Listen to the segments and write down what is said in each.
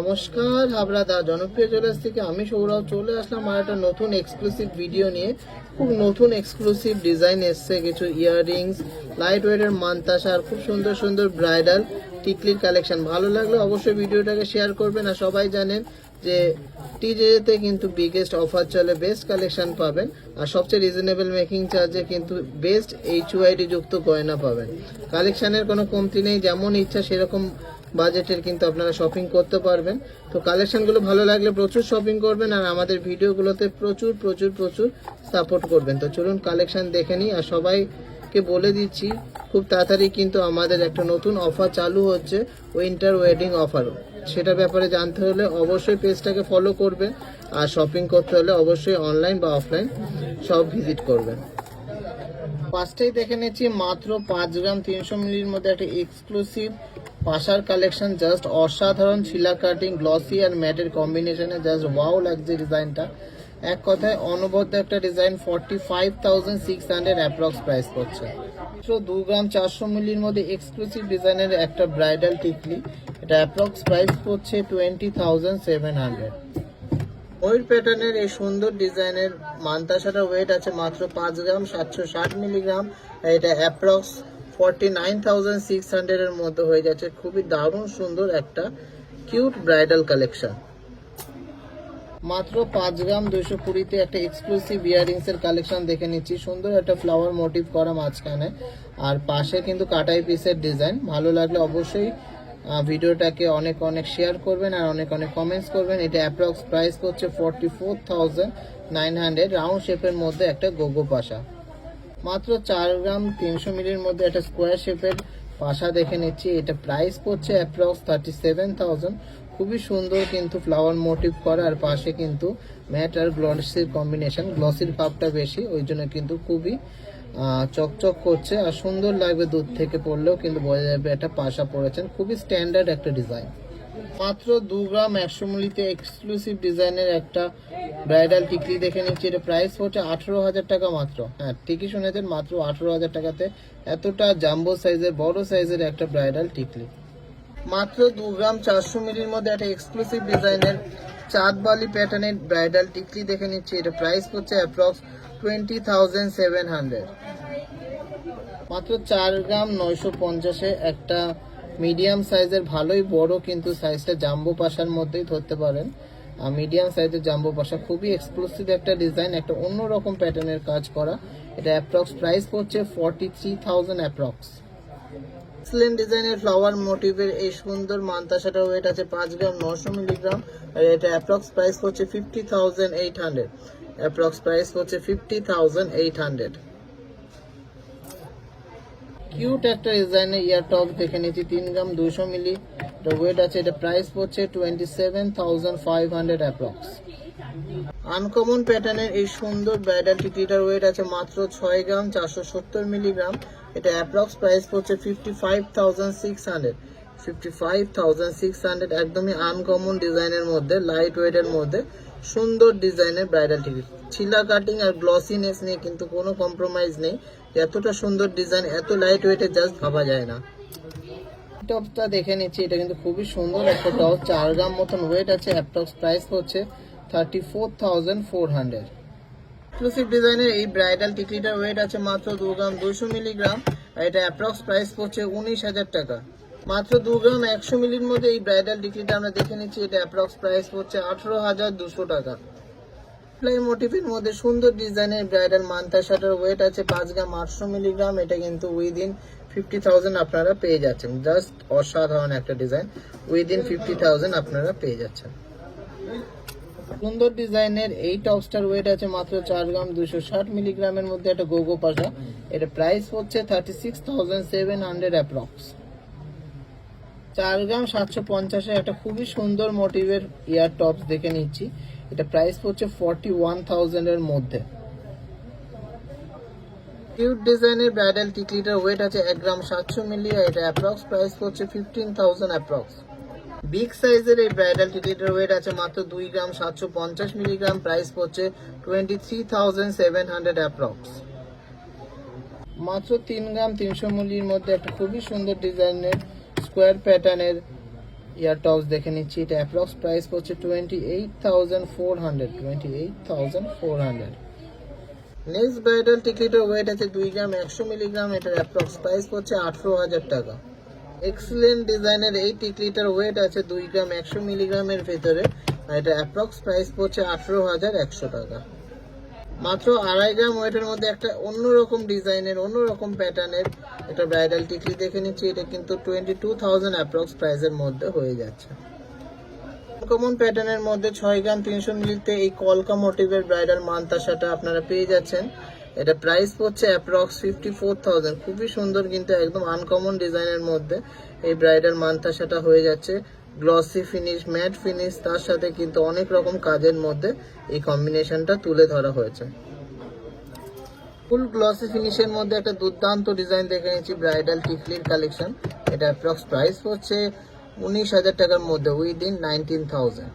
নমস্কার, হাবড়া দা জনপ্রিয় জুয়েলার্স থেকে আমি সৌরভ চলে আসলাম আর একটা নতুন এক্সক্লুসিভ ভিডিও নিয়ে। খুব নতুন এক্সক্লুসিভ ডিজাইন এসছে, কিছু ইয়াররিংস লাইট ওয়েটের মান্তাসা, আর খুব সুন্দর সুন্দর ব্রাইডাল টিকলির কালেকশন। ভালো লাগলে অবশ্যই ভিডিওটাকে শেয়ার করবেন আর সবাই জানেন যে টিজেতে কিন্তু বিগেস্ট অফার চলে বেস্ট কালেকশন পাবেন আর সবচেয়ে রিজনেবল মেকিং চার্জে কিন্তু বেস্ট এইচ ওয়াইডি যুক্ত গয়না পাবেন। কালেকশনের কোনো কমতি নেই, যেমন ইচ্ছা সেরকম বাজেটের কিন্তু আপনারা শপিং করতে পারবেন। তো কালেকশনগুলো ভালো লাগলে প্রচুর শপিং করবেন আর আমাদের ভিডিওগুলোতে প্রচুর প্রচুর প্রচুর সাপোর্ট করবেন। তো চলুন কালেকশন দেখে নিই আর সবাইকে বলে দিচ্ছি, খুব তাড়াতাড়ি কিন্তু আমাদের একটা নতুন অফার চালু হচ্ছে উইন্টার ওয়েডিং অফারও সেটার ব্যাপারে জানতে হলে অবশ্যই পেজটাকে ফলো করবেন, আর শপিং করতে হলে অবশ্যই অনলাইন বা অফলাইন সব ভিজিট করবেন। ফার্স্টেই দেখে নিচ্ছি মাত্র পাঁচ গ্রাম তিনশো মিলির মধ্যে একটা এক্সক্লুসিভ পাশার কালেকশন জাস্ট অসাধারণ শিলা কাটিং গ্লসি আর ম্যাটের কম্বিনেশনে জাস্ট ওয়াও লাগছে ডিজাইনটা এক কথায় অনবদ্য একটা design forty five thousand six hundred approx price করছে তো দু গ্রাম চারশো মিলির মধ্যে এক্সক্লুসিভ ডিজাইনের একটা ব্রাইডাল টিকলি। এটা অ্যাপ্রক্স প্রাইস করছে টোয়েন্টি থাউজেন্ড সেভেন হান্ড্রেড ময়ূর প্যাটার্নের এই সুন্দর ডিজাইনের মান্তাসাটার ওয়েট আছে মাত্র পাঁচ গ্রাম, সাতশো ষাট মিলিগ্রাম। এটা approx forty nine thousand six হান্ড্রেডের মধ্যে হয়ে যাচ্ছে খুবই দারুণ সুন্দর একটা কিউট ব্রাইডাল কালেকশন। মাত্র পাঁচ গ্রাম দুশো কুড়িতে একটা এক্সক্লুসিভ ইয়ারিংস এর কালেকশন দেখে নিচ্ছি। সুন্দর একটা ফ্লাওয়ার মোটিভ করা মাঝখানে। আর পাশে কিন্তু কাটাই পিসের ডিজাইন। ভালো লাগলে অবশ্যই ভিডিওটাকে অনেক অনেক শেয়ার করবেন আর অনেক অনেক কমেন্টস করবেন। এটা অ্যাপ্রক্স প্রাইস করছে forty four thousand nine hundred. Round শেপের মধ্যে একটা গোগো পাশা। মাত্র চার গ্রাম তিনশো মিলির মধ্যে একটা স্কোয়ার শেপের পাশা দেখে নিচ্ছি। এটা প্রাইস পড়ছে অ্যাপ্রক্স থার্টি সেভেন থাউজেন্ড খুবই সুন্দর কিন্তু ফ্লাওয়ার মোটিভ করা, আর পাশে কিন্তু ম্যাট আর গ্লসির কম্বিনেশন গ্লসির ভাবটা বেশি, ওই জন্য কিন্তু খুবই চকচক করছে। আর সুন্দর লাগবে দূর থেকে পড়লেও কিন্তু বোঝা যাবে একটা পাশা পড়েছেন। খুবই স্ট্যান্ডার্ড একটা ডিজাইন মাত্র দু গ্রাম একশো মিলিতে এক্সক্লুসিভ ডিজাইনের একটা ব্রাইডাল টিকলি দেখে নিচ্ছি। এটা প্রাইস হচ্ছে আঠেরো হাজার টাকা মাত্র। হ্যাঁ ঠিকই শুনেছেন, মাত্র আঠেরো হাজার টাকাতে এতটা জাম্বো সাইজের বড় সাইজের একটা ব্রাইডাল টিকলি। মাত্র দু গ্রাম চারশো মিলির মধ্যে একটা এক্সক্লুসিভ ডিজাইনের চাঁদবালি প্যাটার্নের ব্রাইডাল টিকলি দেখে নিচ্ছি। এটা প্রাইস হচ্ছে approx twenty thousand seven hundred মাত্র চার গ্রাম নয়শো পঞ্চাশে একটা মিডিয়াম সাইজের ভালোই বড় কিন্তু সাইজটা জাম্বো পাশার মধ্যেই ধরতে পারেন। আর মিডিয়াম সাইজের জাম্বো পাশা খুবই এক্সক্লুসিভ একটা ডিজাইন একটা অন্যরকম প্যাটার্নের কাজ করা। এটা অ্যাপ্রক্স প্রাইস পড়ছে forty three thousand approx excellent ডিজাইনের ফ্লাওয়ার মোটিভের এই সুন্দর মান্তাসাটার ওয়েট আছে পাঁচ গ্রাম, নশো মিলিগ্রাম। আর এটা অ্যাপ্রক্স প্রাইস হচ্ছে fifty thousand eight hundred approx price হচ্ছে fifty thousand eight hundred cute একটা ডিজাইনের ইয়ার টপ দেখে নিচ্ছি, তিন গ্রাম দুশো মিলি। এটা ওয়েট আছে, এটা প্রাইস পড়ছে twenty seven thousand five hundred approx uncommon প্যাটার্নের এই সুন্দর ব্রাইডাল টিকিটার ওয়েট আছে মাত্র ছয় গ্রাম, চারশো সত্তর মিলিগ্রাম এটা অ্যাপ্রক্স প্রাইস পড়ছে fifty five thousand six hundred fifty five thousand six hundred একদমই আনকমন ডিজাইনের মধ্যে লাইট ওয়েটের মধ্যে। সুন্দর ডিজাইনের ব্রাইডাল টিকিট ছিলা কাটিং আর গ্লসিনেস নিয়ে কিন্তু কোনো কম্প্রোমাইজ নেই। এতটা সুন্দর ডিজাইন এত লাইট ওয়েটে জাস্ট ভাবা যায় না। টপটা দেখে নিচ্ছি, এটা কিন্তু খুবই সুন্দর একটা টপ চার গ্রাম মতন ওয়েট আছে অ্যাপ্রক্স প্রাইস হচ্ছে thirty four thousand four hundred exclusive ডিজাইনের এই ব্রাইডাল টিকলিটার ওয়েট আছে মাত্র দু গ্রাম দুশো মিলিগ্রাম আর এটা অ্যাপ্রক্স প্রাইস পড়ছে উনিশ হাজার টাকা। মাত্র দু গ্রাম একশো মিলির মধ্যে এই ব্রাইডাল টিকলিটা আমরা দেখে নিচ্ছি। এটা অ্যাপ্রক্স প্রাইস পড়ছে আঠেরো হাজার দুশো টাকা। ফ্লাই মোটিভের মধ্যে সুন্দর ডিজাইনের ব্রাইডাল মান্তা শাটার ওয়েট আছে পাঁচ গ্রাম আটশো মিলিগ্রাম। এটা কিন্তু উইদিন ফিফটি থাউজেন্ড আপনারা পেয়ে যাচ্ছেন। জাস্ট অসাধারণ একটা ডিজাইন। উইদিন ফিফটি থাউজেন্ড আপনারা পেয়ে যাচ্ছেন। সুন্দর ডিজাইনের এই টপস্টার ওয়েট আছে মাত্র চার গ্রাম দুশো ষাট মিলিগ্রামের মধ্যে। একটা গোগো পাশা। এটা প্রাইস হচ্ছে thirty six thousand seven hundred approx চার গ্রাম সাতশো পঞ্চাশে একটা খুবই সুন্দর মোটিভের ইয়ার টপস দেখে নিচ্ছি। এটা প্রাইস পড়ছে ফর্টি ওয়ান থাউজেন্ডের মধ্যে। কিউট ডিজাইনের ব্রাইডাল টিকলিটার ওয়েট আছে এক গ্রাম সাতশো মিলি এটা অ্যাপ্রক্স প্রাইস পড়ছে ফিফটিন থাউজেন্ড অ্যাপ্রক্স বিগ সাইজের এই ব্রাইডাল টিকলিটার ওয়েট আছে মাত্র দুই গ্রাম সাতশো পঞ্চাশ মিলিগ্রাম প্রাইস পড়ছে twenty three thousand seven hundred approx মাত্র তিন গ্রাম তিনশো মিলির মধ্যে একটা খুবই সুন্দর ডিজাইনের স্কোয়ার প্যাটার্নের ইয়ার টপস দেখে নিচ্ছি। এটা অ্যাপ্রক্স প্রাইস পড়ছে twenty eight thousand four hundred twenty eight thousand four hundred next bridal টিকিটের ওয়েট আছে দুই গ্রাম, একশো মিলিগ্রাম এটার অ্যাপ্রক্স প্রাইস পড়ছে আঠেরো হাজার টাকা। এক্সিলেন্ট ডিজাইনের এই টিকলিটার ওয়েট আছে দুই গ্রাম, একশো মিলিগ্রামের ভেতরে, আর এটা অ্যাপ্রক্স প্রাইস পড়ছে আঠেরো হাজার একশো টাকা। মাত্র আড়াই গ্রাম ওয়েটের মধ্যে একটা অন্যরকম ডিজাইনের, অন্যরকম প্যাটার্নের একটা ব্রাইডাল টিকলি দেখে নিচ্ছি। এটা কিন্তু টোয়েন্টি টু থাউজেন্ড অ্যাপ্রক্স প্রাইসের মধ্যে হয়ে যাচ্ছে। কমন প্যাটার্নের মধ্যে ছয় গ্রাম তিনশো মিলিতে এই কলকা মোটিভের ব্রাইডাল মান্তাসাটা আপনারা পেয়ে যাচ্ছেন। এটা প্রাইস পড়ছে অ্যাপ্রক্স ফিফটি ফোর থাউজেন্ড খুবই সুন্দর কিন্তু একদম আনকমন ডিজাইনের মধ্যে এই ব্রাইডাল মান্তাসাটা হয়ে যাচ্ছে। গ্লসি ফিনিশ ম্যাট ফিনিশ তার সাথে কিন্তু অনেক রকম কাজের মধ্যে এই কম্বিনেশনটা তুলে ধরা হয়েছে। ফুল গ্লসি ফিনিশের মধ্যে একটা দুর্দান্ত ডিজাইন দেখে নিচ্ছি ব্রাইডাল টিকলির কালেকশন এটা অ্যাপ্রক্স প্রাইস হচ্ছে উনিশ হাজার টাকার মধ্যে within nineteen thousand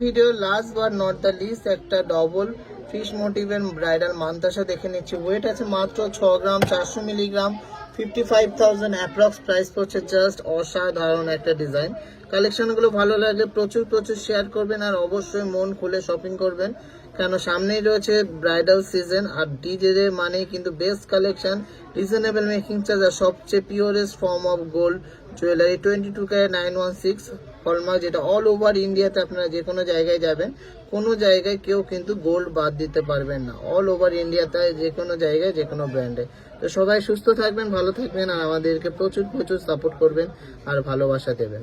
video last bar not the least একটা ডবল ফিশ মোটিভের ব্রাইডাল মান্তাসা দেখে নিচ্ছি। ওয়েট আছে মাত্র ছ গ্রাম, চারশো milligram fifty five thousand approx price পড়ছে জাস্ট অসাধারণ একটা ডিজাইন কালেকশনগুলো ভালো লাগলে প্রচুর প্রচুর শেয়ার করবেন আর অবশ্যই মন খুলে শপিং করবেন। কেন সামনেই রয়েছে ব্রাইডাল সিজন আর ডিজে মানে কিন্তু best collection reasonable making charge আর সবচেয়ে purest form of gold jewellery twenty two K nine one six hallmark যেটা অল ওভার ইন্ডিয়াতে আপনারা যে কোনো জায়গায় যাবেন, কোনো জায়গায় কেউ কিন্তু গোল্ড বাদ দিতে পারবেন না। অল ওভার ইন্ডিয়াতে যে কোনো জায়গায় যে কোনো ব্র্যান্ডে তো সবাই সুস্থ থাকবেন, ভালো থাকবেন, আর আমাদেরকে প্রচুর প্রচুর সাপোর্ট করবেন আর ভালোবাসা দেবেন।